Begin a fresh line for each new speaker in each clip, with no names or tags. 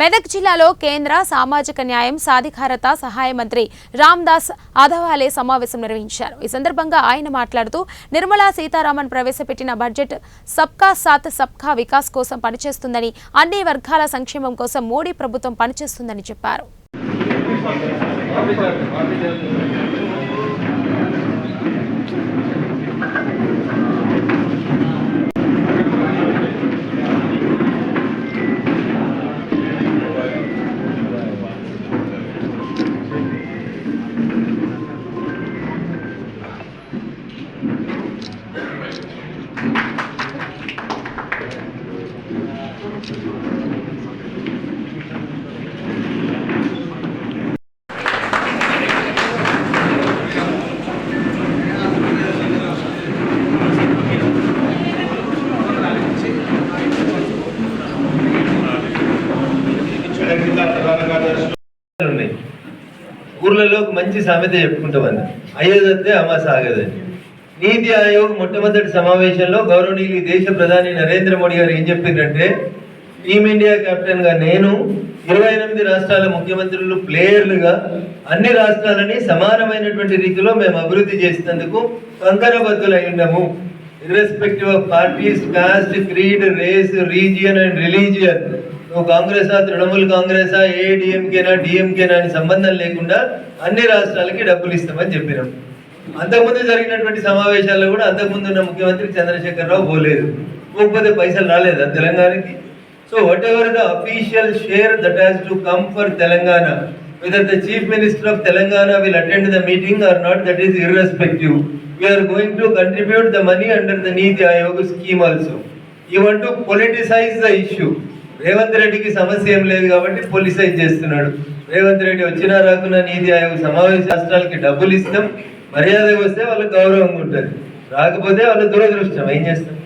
మెదక్ జిల్లాలో కేంద్ర సామాజిక న్యాయం సాధికారత సహాయ మంత్రి రామ్దాస్ అధవాలే సమావేశం నిర్వహించారు. ఈ సందర్భంగా ఆయన మాట్లాడుతూ నిర్మలా సీతారామన్ ప్రవేశపెట్టిన బడ్జెట్ సబ్కా సాత్ సబ్కా వికాస్ కోసం పనిచేస్తుందని అన్ని వర్గాల సంక్షేమం కోసం మోడీ ప్రభుత్వం పనిచేస్తుందని చెప్పారు.
ఊర్లలో మంచి సామెత చెప్పుకుంటామని అయ్యేదంతే అమాస ఆగదని నీతి ఆయోగ్ మొట్టమొదటి సమావేశంలో గౌరవనీయులు ఈ దేశ ప్రధాని నరేంద్ర మోడీ గారు ఏం చెప్పిందంటే టీమిండియా కెప్టెన్గా నేను ఇరవై ఎనిమిది రాష్ట్రాల ముఖ్యమంత్రులు ప్లేయర్లుగా అన్ని రాష్ట్రాలని సమానమైనటువంటి రీతిలో మేము అభివృద్ధి చేసినందుకు కంకరబద్దులై ఉండము irrespective of parties caste creed race region and religion నువ్వు కాంగ్రెసా తృణమూల్ కాంగ్రెసా ఏ డిఎంకేనా డిఎంకేనా అని సంబంధం లేకుండా అన్ని రాష్ట్రాలకి డబ్బులు ఇస్తామని చెప్పినాం. అంతకుముందు జరిగినటువంటి సమావేశాల్లో కూడా అంతకుముందు ఉన్న ముఖ్యమంత్రి చంద్రశేఖరరావు పోలేదు. పోకపోతే పైసలు రాలేదా తెలంగాణకి? So whatever the official share that has to come for Telangana whether the chief minister of Telangana will attend the meeting or not that is irrespective we are going to contribute the money under the NITI Aayog scheme also you want to politicise the issue Revanth రెడ్డికి సమస్య ఏం లేదు కాబట్టి పోలీసైజ్ చేస్తున్నాడు. రేవంత్ రెడ్డి వచ్చినా రాకున్నా నీతి ఆయోగ సమావేశ రాష్ట్రాలకి డబ్బులు ఇస్తాం మర్యాద వస్తే వాళ్ళకి గౌరవంగా ఉంటుంది. రాకపోతే వాళ్ళ దురదృష్టం. ఏం చేస్తాం?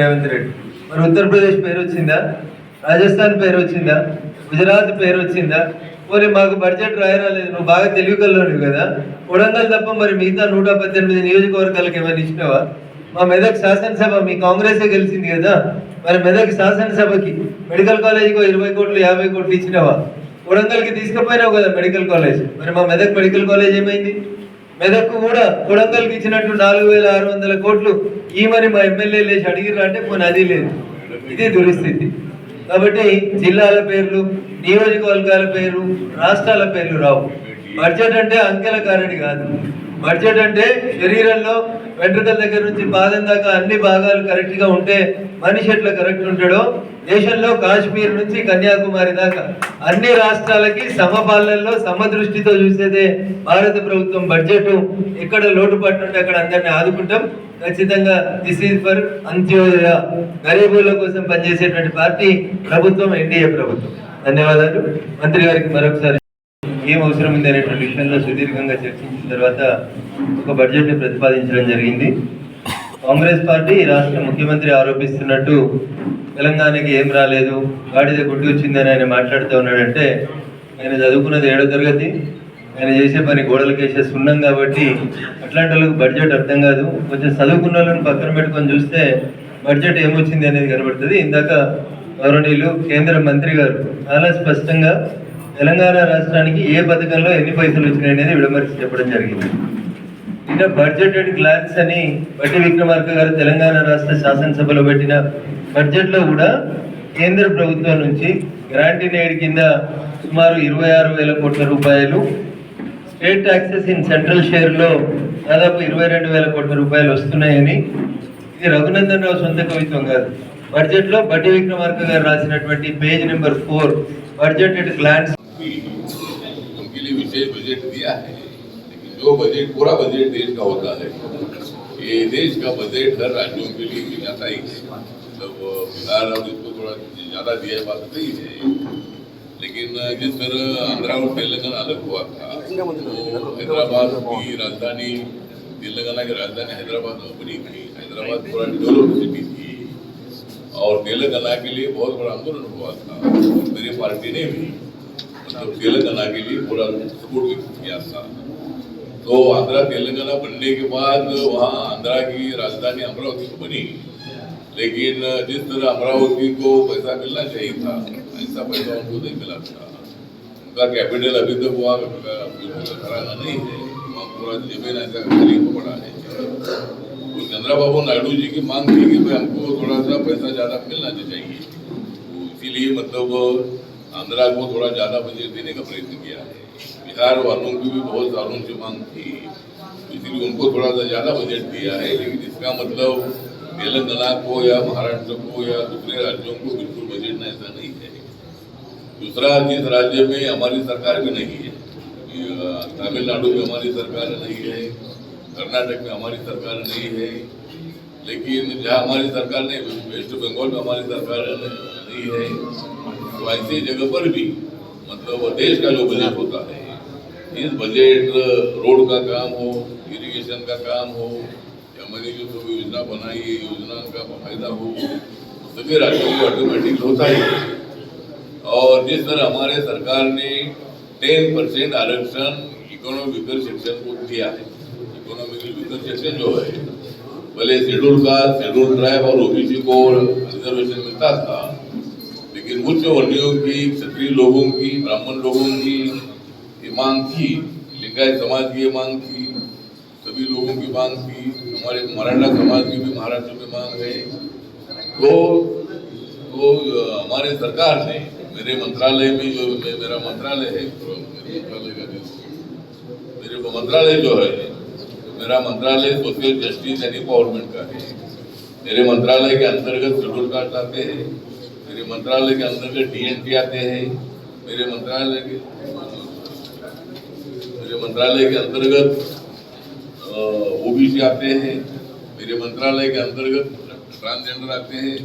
రేవంత్ రెడ్డి. మరి ఉత్తరప్రదేశ్ పేరు వచ్చిందా? రాజస్థాన్ పేరు వచ్చిందా? గుజరాత్ పేరు వచ్చిందా? పోనీ మాకు బడ్జెట్ రాయరాలేదు నువ్వు బాగా తెలివికల్లోనివి కదా. కొడంగల్ తప్ప మరి మిగతా నూట పద్దెనిమిది నియోజకవర్గాలకు ఏమైనా ఇచ్చినావా? మా మెదక్ శాసనసభ మీ కాంగ్రెసే గెలిచింది కదా. మరి మెదక్ శాసనసభకి మెడికల్ కాలేజీకి ఇరవై కోట్లు యాభై కోట్లు ఇచ్చినావా? కొడంగల్కి తీసుకుపోయినావు కదా మెడికల్ కాలేజ్. మరి మా మెదక్ మెడికల్ కాలేజ్ ఏమైంది? మెదక్కు కూడా కొడంగల్కి ఇచ్చినట్టు నాలుగు వేల ఆరు వందల కోట్లు ఈ మరి మా ఎమ్మెల్యే లేచి అడిగిరా అంటే పోనీ అది లేదు. ఇది దురిస్థితి. కాబట్టి జిల్లాల పేర్లు నియోజకవర్గాల పేర్లు రాష్ట్రాల పేర్లు రావు. బడ్జెట్ అంటే అంకెల కారణి కాదు. బడ్జెట్ అంటే శరీరంలో వెంట్రుకల దగ్గర నుంచి పాదం దాకా అన్ని భాగాలు కరెక్ట్గా ఉంటే మనిషి ఎట్లా కరెక్ట్ ఉంటాడో దేశంలో కాశ్మీర్ నుంచి కన్యాకుమారి దాకా అన్ని రాష్ట్రాలకి సమపాలనలో సమదృష్టితో చూసేదే భారత ప్రభుత్వం బడ్జెట్. ఎక్కడ లోటుపాటు ఉంటే అక్కడ అందరిని ఆదుకుంటాం. ఖచ్చితంగా దిస్ ఈజ్ ఫర్ అంత్యోదయ గరీబుల కోసం పనిచేసేటువంటి పార్టీ ప్రభుత్వం ఎన్డీఏ ప్రభుత్వం. ధన్యవాదాలు. మంత్రి గారికి మరొకసారి ఏం అవసరం ఉంది అనేటువంటి విషయంలో సుదీర్ఘంగా చర్చించిన తర్వాత ఒక బడ్జెట్ని ప్రతిపాదించడం జరిగింది. కాంగ్రెస్ పార్టీ రాష్ట్ర ముఖ్యమంత్రి ఆరోపిస్తున్నట్టు తెలంగాణకి ఏం రాలేదు గాడిద గుడ్డు వచ్చిందని ఆయన మాట్లాడుతూ ఉన్నాడంటే ఆయన చదువుకున్నది ఏడో తరగతి ఆయన చేసే పని గోడలకేసే సున్నం కాబట్టి అట్లాంటి వాళ్ళకి బడ్జెట్ అర్థం కాదు. కొంచెం చదువుకున్న వాళ్ళని పక్కన పెట్టుకొని చూస్తే బడ్జెట్ ఏమొచ్చింది అనేది కనబడుతుంది. ఇందాక గౌరవనీయులు కేంద్ర మంత్రి గారు చాలా స్పష్టంగా తెలంగాణ రాష్ట్రానికి ఏ పథకంలో ఎన్ని పైసలు వచ్చినాయి అనేది విడమరిచి చెప్పడం జరిగింది. ఇంకా బడ్జెటెడ్ గ్లాన్స్ అని బట్టి విక్రమార్క గారు తెలంగాణ రాష్ట్ర శాసనసభలో పెట్టిన బడ్జెట్లో కూడా కేంద్ర ప్రభుత్వం నుంచి గ్రాంటీ ఇన్ కింద సుమారు ఇరవై ఆరు వేల కోట్ల రూపాయలు స్టేట్ టాక్సెస్ ఇన్ సెంట్రల్ షేర్లో దాదాపు ఇరవై రెండు వేల కోట్ల రూపాయలు వస్తున్నాయని ఇది రఘునందన్ రావు సొంత కవిత్వం కాదు. బడ్జెట్లో బట్టి విక్రమార్క గారు రాసినటువంటి page number four budgeted glance
उनके लिए विशेष बजट दिया है, लेकिन जो बजट पूरा बजट देश का होता है, ये देश का बजट हर राज्यों के लिए जाता ही है। मतलब बिहार और इसको थोड़ा ज़्यादा दिया है बात नहीं है। लेकिन जिस तरह आंध्रा और तेलंगाना अलग हुआ था तो हैदराबाद की राजधानी, तेलंगाना की राजधानी हैदराबाद में बनी थी। हैदराबाद पूरा डेवलप्ड सिटी थी। और तेलंगाना के लिए बहुत बड़ा आंदोलन हुआ था। मेरी पार्टी ने भी तेलंगाना के लिए पूरा सपोर्ट भी किया था। तो आंध्रा तेलंगाना बनने के बाद वहाँ आंध्रा की राजधानी अमरावती को बनी। लेकिन जिस तरह अमरावती को पैसा मिलना चाहिए था, ऐसा पैसा उनको नहीं मिला था। उनका कैपिटल अभी तक वहाँ कराना नहीं है। वहाँ पूरा ज़मीन ऐसा खाली पड़ा है। तो चंद्रबाबू नायडू जी की मांग थी कि भाई हमको थोड़ा सा पैसा ज़्यादा मिलना चाहिए। तो इसीलिए मतलब आंध्रा को थोड़ा ज़्यादा बजट देने का प्रयत्न किया है। बिहार वालों की भी बहुत सालों से मांग थी। इसलिए उनको थोड़ा सा ज़्यादा बजट दिया है, लेकिन इसका मतलब तेलंगाना को या महाराष्ट्र को या दूसरे राज्यों को बिल्कुल बजट में ऐसा नहीं है। दूसरा जिस राज्य में हमारी सरकार भी नहीं है तमिलनाडु में हमारी सरकार नहीं है, कर्नाटक में हमारी सरकार नहीं है, लेकिन जहाँ हमारी सरकार नहीं, वेस्ट बंगाल में हमारी सरकार नहीं है। तो ऐसी जगह पर भी मतलब देश का जो बजट होता है, इस बजट रोड का काम हो इरिगेशन का काम हो, या मैंने जो सब योजना बनाई है, योजना का फ़ायदा हो, सभी राज्यों को ऑटोमेटिक होता ही। है और जिस तरह हमारे सरकार ने टेन परसेंट आरक्षण इकोनॉमिकल सेक्शन को दिया है इकोनॉमिकल सेक्शन जो है, भले शेड्यूल कास्ट शेड्यूल ट्राइब और ओबीसी को रिजर्वेशन मिलता था उच्च वर्णियों की, क्षत्रिय लोगों की, ब्राह्मण लोगों की, ये मांग थी, लिंगायत समाज की ये मांग थी, सभी लोगों की मांग थी, हमारे मराठा समाज की भी, महाराष्ट्र में मांग है। तो तो हमारे सरकार ने, मेरे मंत्रालय में जो मेरा मंत्रालय है मंत्रालय का मेरे मंत्रालय जो है तो मेरा मंत्रालय सोशल जस्टिस एंड एम्पावरमेंट का है। मेरे मंत्रालय के अंतर्गत शेड्यूल कास्ट आते हैं। मेरे मंत्रालय के अंतर्गत डीएनटी आते हैं, मेरे मंत्रालय के, मेरे मंत्रालय के अंतर्गत ओबीसी आते हैं, मेरे मंत्रालय के अंतर्गत ट्रांसजेंडर आते हैं।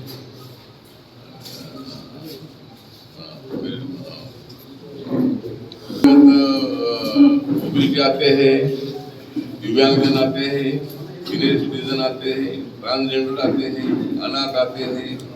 ओबीसी आते हैं, दिव्यांगजन आते हैं सीनियर सिटीजन आते हैं ट्रांसजेंडर आते हैं, अनाथ आते हैं।